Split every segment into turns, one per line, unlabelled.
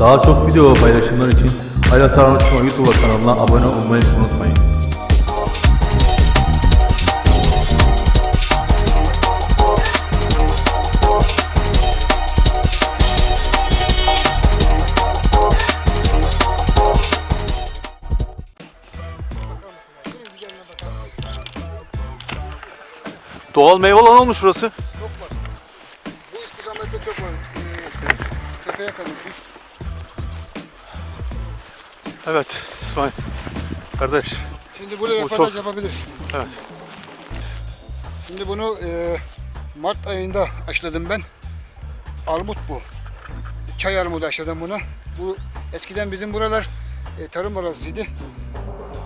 Daha çok video paylaşımlar için Ayla Tarnuşma YouTube kanalına abone olmayı unutmayın.
Doğal meyve alan olmuş burası.
Bu istikamette çok var. Tepeye kadar.
Evet İsmail. Kardeş.
Şimdi buraya
Bu çok-
yapabilir.
Evet.
Şimdi bunu e, Mart ayında aşıladım ben. Armut bu. Çay armudu aşıladım bunu. Bu eskiden bizim buralar e, tarım arazisiydi.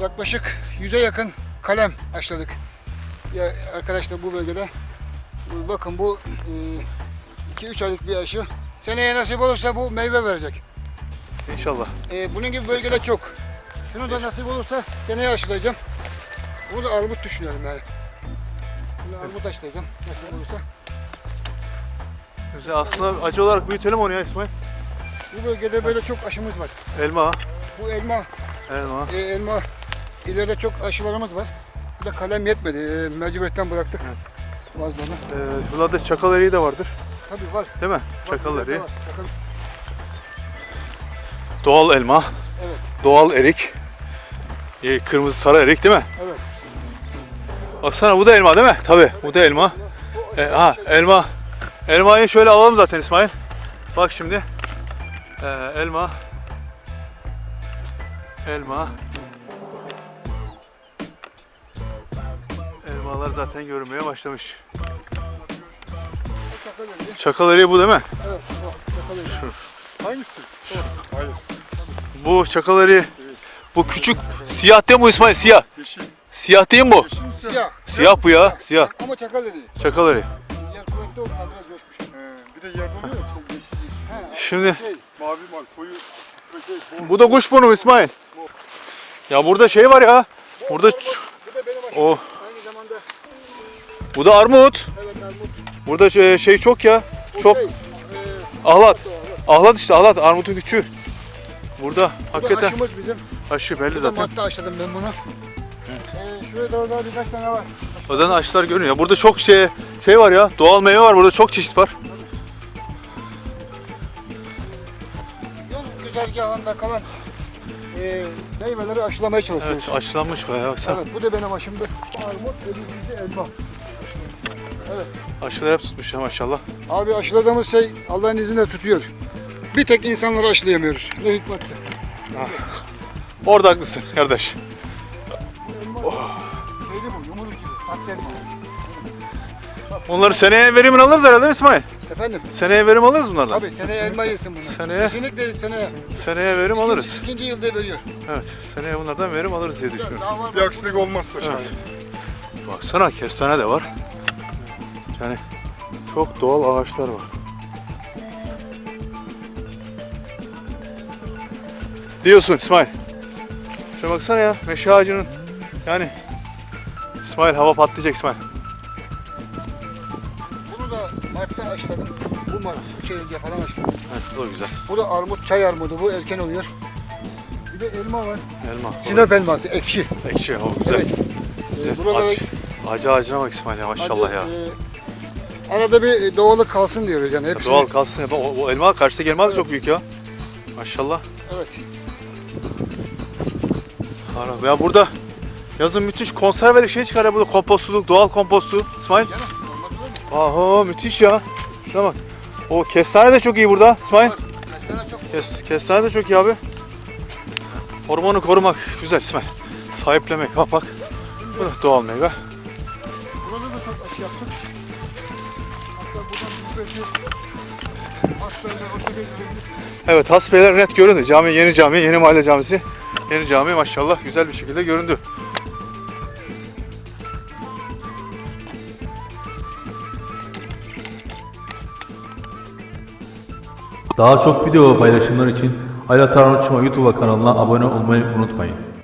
Yaklaşık 100'e yakın kalem aşıladık. Ya arkadaşlar bu bölgede. Bu- Bakın bu 2-3 aylık bir aşı. Seneye nasip olursa bu meyve verecek.
İnşallah.
E, bunun gibi bölgede çok. Şunu da nasip olursa seneye aşılayacağım. Bunu da armut düşünüyorum yani. Bunu armut aşılayacağım nasip olursa.
Güzel. Aslında acı olarak büyütelim onu ya İsmail.
Bu bölgede böyle çok aşımız var.
Elma.
Bu elma,
Elma.
e, elma ileride çok aşılarımız var. Bu da kalem yetmedi. E, mecburiyetten bıraktık bazılarını.
Ee, şuralarda çakal eriği de vardır.
Tabii var.
Değil mi?
var,
Çakal
ileride
eriği.
var. Çakal-
Doğal elma.
Evet.
Doğal erik. Ee, kırmızı sarı erik değil mi?
Evet.
Baksana bu da elma değil mi? Tabii bu da elma.
Bu
E, ha elma. Elmayı şöyle alalım zaten İsmail. Bak şimdi. Ee, elma. Elma. Elmalar zaten görünmeye başlamış.
Çakal eriği.
Çakal eriği bu değil mi?
Evet. bu çakal eriği.
Hangisi? Hayır.
Bu çakal eriği. Bu küçük siyah değil mi bu İsmail? Siyah.
Yeşil.
Siyah değil mi bu?
Yeşil ise.
Siyah.
Siyah bu ya. Siyah.
Ama çakal eriği.
Çakal eriği.
Yer kuvvetli olduğundan biraz coşmuş.
He, bir de yerde oluyor ya çok yeşil
Şimdi
şey,
Mavi mal koyu. Şey, bol.
bu da kuşburnu İsmail. Ya burada şey var ya. Burada
bu da benim aşım.
o
Aynı zamanda
bu da armut.
evet armut.
Burada şey, şey çok ya.
Bu
Çok
şey, e,
ahlat. Ahlat işte ahlat. Armutun küçüğü. Burada
Bu da
hakikaten
aşımız bizim.
aşı belli
Bu
zaten.
Mart'ta aşladım ben bunu. Ee, şuraya doğru daha birkaç tane var.
Zaten aşılar görünüyor. Burada çok şey şey var ya. Doğal meyve var. Burada çok çeşit var.
Yol güzergahında kalan e, meyveleri aşılamaya çalışıyoruz.
Evet aşılanmış bayağı baksana.
Evet, bu da benim aşımdı. Armut, elimizde elma.
Aşılar hep tutmuş ya maşallah.
Abi aşıladığımız şey Allah'ın izniyle tutuyor. Bir tek insanları aşılayamıyoruz. Ne hikmetse.
Orada haklısın kardeş.
Elma şeyli bu, yumuruk gibi. Tatlı elma.
Onları seneye verimini alırız herhalde İsmail?
Efendim?
Seneye verim alırız bunlardan.
Abi seneye elma yesin bunu.
Seneye?
Kesinlikle seneye.
Seneye verim alırız.
İkinci, ikinci yılda veriyor.
Evet. Seneye bunlardan verim alırız diye düşünüyorum.
Bir aksilik olmazsa şayet.
Baksana kestane de var. Yani çok doğal ağaçlar var. Diyorsun İsmail. Şuna baksana ya meşe ağacının yani İsmail hava patlayacak İsmail.
Bunu da Mart'ta aşıladım. Bu Mart, üç ay önce falan aşıladım.
Evet da güzel.
Bu da armut, çay armudu. Bu erken oluyor. Bir de elma var.
Elma.
Sinop elması, ekşi.
Ekşi o güzel.
Evet. Ee, buralara
Ağaç- Ağacı ağacına bak İsmail ya maşallah ya.
e, arada bir doğallık kalsın diyoruz yani. Hepsi,
Doğal kalsın ya. O, o elma karşıdaki elma da çok büyük ya. Maşallah.
Evet.
Harbi. Ya burada yazın müthiş konservelik şey çıkar ya burada kompostuluk, doğal kompostu. İsmail.
Mu?
Aha müthiş ya. Şuna bak. O kestane de çok iyi burada. İsmail.
Kestane çok
Kes, kestane de çok iyi abi. Ormanı korumak güzel İsmail. Sahiplemek, bak bak. Bu da doğal meyve.
Burada da çok aşı yaptık.
Evet hasbeyler net göründü. Cami, yeni cami, yeni mahalle camisi. Yeni cami maşallah güzel bir şekilde göründü.
Daha çok video paylaşımlar için Ayla Tarnuşma YouTube kanalına abone olmayı unutmayın.